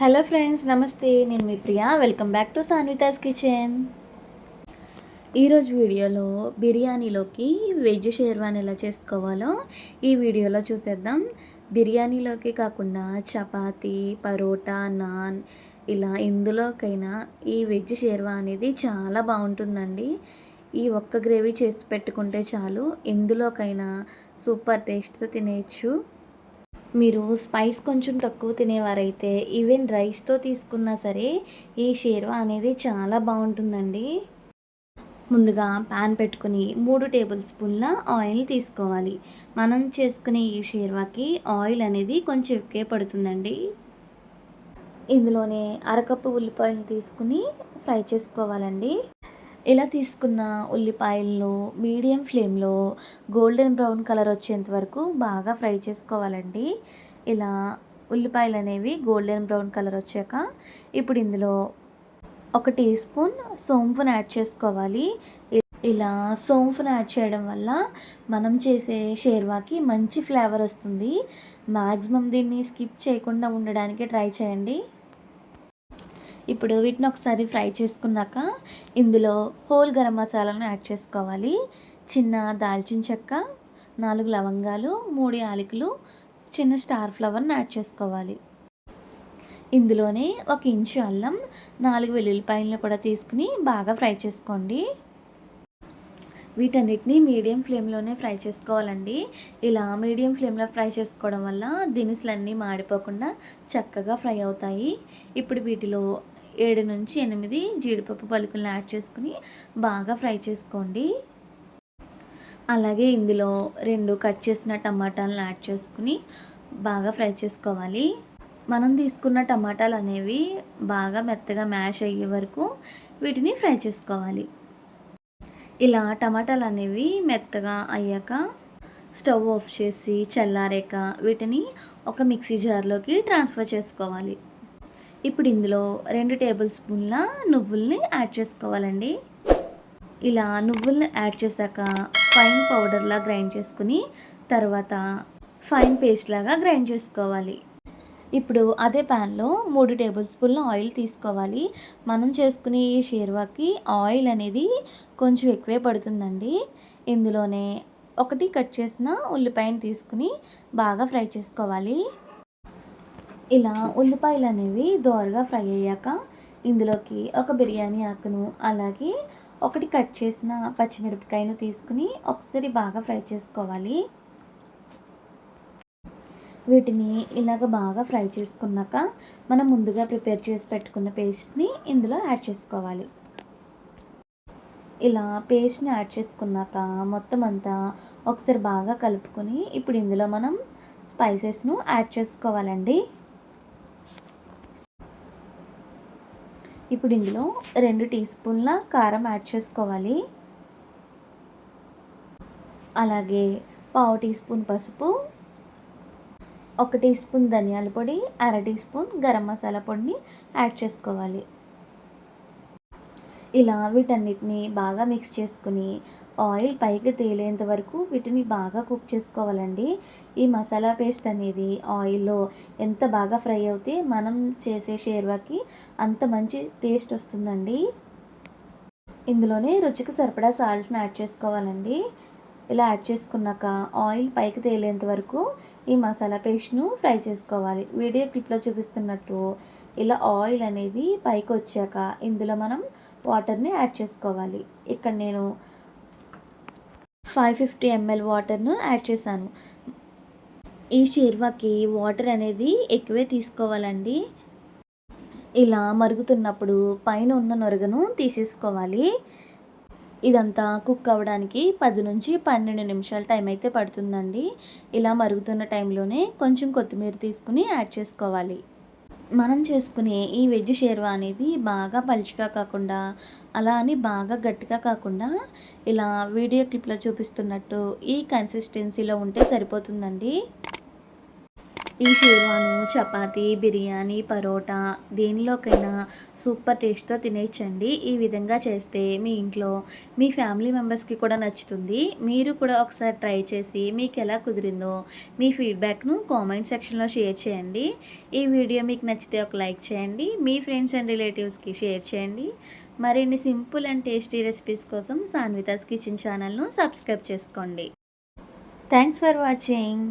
Hello friends నమస్తే. నేను మీ Priya. Welcome back to Sanvita's kitchen. ఈరోజు వీడియోలో బిర్యానీలోకి వెజ్ షేర్వాన్ ఎలా చేసుకోవాలో ఈ వీడియోలో చూసేద్దాం. బిర్యానీలోకి కాకుండా చపాతీ పరోటా నాన్ ఇలా ఇందులోకైనా ఈ వెజ్ షేర్వా అనేది చాలా బాగుంటుందండి. ఈ ఒక్క గ్రేవీ చేసి పెట్టుకుంటే చాలు. ఎందులోకైనా సూపర్ టేస్ట్తో తినేయచ్చు. మీరు స్పైస్ కొంచెం తక్కువ తినేవారైతే ఈవెన్ రైస్తో తీసుకున్నా సరే ఈ షేర్వా అనేది చాలా బాగుంటుందండి. ముందుగా ప్యాన్ పెట్టుకుని మూడు టేబుల్ స్పూన్ల ఆయిల్ తీసుకోవాలి. మనం చేసుకునే ఈ షేర్వాకి ఆయిల్ అనేది కొంచెం ఎక్కువే పడుతుందండి. ఇందులోనే అరకప్పు ఉల్లిపాయలు తీసుకుని ఫ్రై చేసుకోవాలండి. ఇలా తీసుకున్న ఉల్లిపాయలను మీడియం ఫ్లేమ్లో గోల్డెన్ బ్రౌన్ కలర్ వచ్చేంత వరకు బాగా ఫ్రై చేసుకోవాలండి. ఇలా ఉల్లిపాయలు అనేవి గోల్డెన్ బ్రౌన్ కలర్ వచ్చాక ఇప్పుడు ఇందులో ఒక టీ స్పూన్ సోంపును యాడ్ చేసుకోవాలి. ఇలా సోంపును యాడ్ చేయడం వల్ల మనం చేసే షేర్వాకి మంచి ఫ్లేవర్ వస్తుంది. మ్యాక్సిమం దీన్ని స్కిప్ చేయకుండా ఉండడానికి ట్రై చేయండి. ఇప్పుడు వీటిని ఒకసారి ఫ్రై చేసుకున్నాక ఇందులో హోల్ గరం మసాలాను యాడ్ చేసుకోవాలి. చిన్న దాల్చిన చెక్క నాలుగు లవంగాలు మూడు యాలకులు చిన్న స్టార్ ఫ్లవర్ని యాడ్ చేసుకోవాలి. ఇందులోనే ఒక ఇంచు అల్లం నాలుగు వెల్లుల్లిపాయలను కూడా తీసుకుని బాగా ఫ్రై చేసుకోండి. వీటన్నిటిని మీడియం ఫ్లేమ్లోనే ఫ్రై చేసుకోవాలండి. ఇలా మీడియం ఫ్లేమ్లో ఫ్రై చేసుకోవడం వల్ల దినుసులన్నీ మాడిపోకుండా చక్కగా ఫ్రై అవుతాయి. ఇప్పుడు వీటిలో ఏడు నుంచి ఎనిమిది జీడిపప్పు పలుకులను యాడ్ చేసుకుని బాగా ఫ్రై చేసుకోండి. అలాగే ఇందులో రెండు కట్ చేసిన టమాటాలను యాడ్ చేసుకుని బాగా ఫ్రై చేసుకోవాలి. మనం తీసుకున్న టమాటాలు అనేవి బాగా మెత్తగా మ్యాష్ అయ్యే వరకు వీటిని ఫ్రై చేసుకోవాలి. ఇలా టమాటాలు అనేవి మెత్తగా అయ్యాక స్టవ్ ఆఫ్ చేసి చల్లారాక వీటిని ఒక మిక్సీ జార్లోకి ట్రాన్స్ఫర్ చేసుకోవాలి. ఇప్పుడు ఇందులో రెండు టేబుల్ స్పూన్ల నువ్వుల్ని యాడ్ చేసుకోవాలండి. ఇలా నువ్వుల్ని యాడ్ చేశాక ఫైన్ పౌడర్లా గ్రైండ్ చేసుకుని తర్వాత ఫైన్ పేస్ట్ లాగా గ్రైండ్ చేసుకోవాలి. ఇప్పుడు అదే ప్యాన్లో మూడు టేబుల్ స్పూన్ల ఆయిల్ తీసుకోవాలి. మనం చేసుకునే ఈ షేర్వాకి ఆయిల్ అనేది కొంచెం ఎక్కువే పడుతుందండి. ఇందులోనే ఒకటి కట్ చేసిన ఉల్లిపాయను తీసుకుని బాగా ఫ్రై చేసుకోవాలి. ఇలా ఉల్లిపాయలు అనేవి దోరగా ఫ్రై అయ్యాక ఇందులోకి ఒక బిర్యానీ ఆకును అలాగే ఒకటి కట్ చేసిన పచ్చిమిరపకాయను తీసుకుని ఒకసారి బాగా ఫ్రై చేసుకోవాలి. వీటిని ఇలాగ బాగా ఫ్రై చేసుకున్నాక మనం ముందుగా ప్రిపేర్ చేసి పెట్టుకున్న పేస్ట్ని ఇందులో యాడ్ చేసుకోవాలి. ఇలా పేస్ట్ని యాడ్ చేసుకున్నాక మొత్తం అంతా ఒకసారి బాగా కలుపుకొని ఇప్పుడు ఇందులో మనం స్పైసెస్ను యాడ్ చేసుకోవాలండి. ఇప్పుడు ఇందులో రెండు టీ స్పూన్ల కారం యాడ్ చేసుకోవాలి. అలాగే పావు టీ స్పూన్ పసుపు ఒక టీ స్పూన్ ధనియాల పొడి అర టీ స్పూన్ గరం మసాలా పొడిని యాడ్ చేసుకోవాలి. ఇలా వీటన్నిటిని బాగా మిక్స్ చేసుకుని ఆయిల్ పైకి తేలేంత వరకు వీటిని బాగా కుక్ చేసుకోవాలండి. ఈ మసాలా పేస్ట్ అనేది ఆయిల్లో ఎంత బాగా ఫ్రై అవుతే మనం చేసే షేర్వాకి అంత మంచి టేస్ట్ వస్తుందండి. ఇందులోనే రుచికి సరిపడా సాల్ట్ని యాడ్ చేసుకోవాలండి. ఇలా యాడ్ చేసుకున్నాక ఆయిల్ పైకి తేలేంత వరకు ఈ మసాలా పేస్ట్ను ఫ్రై చేసుకోవాలి. వీడియో క్లిప్లో చూపిస్తున్నట్టు ఇలా ఆయిల్ అనేది పైకి వచ్చాక ఇందులో మనం వాటర్ని యాడ్ చేసుకోవాలి. ఇక్కడ నేను ఫైవ్ ఫిఫ్టీ ఎంఎల్ వాటర్ను యాడ్ చేశాను. ఈ షీర్వాకి వాటర్ అనేది ఎక్కువే తీసుకోవాలండి. ఇలా మరుగుతున్నప్పుడు పైన ఉన్న నొరగను తీసేసుకోవాలి. ఇదంతా కుక్ అవ్వడానికి పది నుంచి పన్నెండు నిమిషాల టైం అయితే పడుతుందండి. ఇలా మరుగుతున్న టైంలోనే కొంచెం కొత్తిమీర తీసుకుని యాడ్ చేసుకోవాలి. మనం చేసుకునే ఈ వెజ్ షేర్వా అనేది బాగా పలుచగా కాకుండా అలా అని బాగా గట్టిగా కాకుండా ఇలా వీడియో క్లిప్లో చూపిస్తున్నట్టు ఈ కన్సిస్టెన్సీలో ఉంటే సరిపోతుందండి. ఈ షీర్వాను చపాతి బిర్యానీ పరోటా దేనిలోకైనా సూపర్ టేస్ట్తో తినేయచ్చండి. ఈ విధంగా చేస్తే మీ ఇంట్లో మీ ఫ్యామిలీ మెంబర్స్కి కూడా నచ్చుతుంది. మీరు కూడా ఒకసారి ట్రై చేసి మీకు ఎలా కుదిరిందో మీ ఫీడ్బ్యాక్ను కామెంట్ సెక్షన్లో షేర్ చేయండి. ఈ వీడియో మీకు నచ్చితే ఒక లైక్ చేయండి. మీ ఫ్రెండ్స్ అండ్ రిలేటివ్స్కి షేర్ చేయండి. మరిన్ని సింపుల్ అండ్ టేస్టీ రెసిపీస్ కోసం సాన్వితాస్ కిచెన్ ఛానల్ను సబ్స్క్రైబ్ చేసుకోండి. Thanks for watching.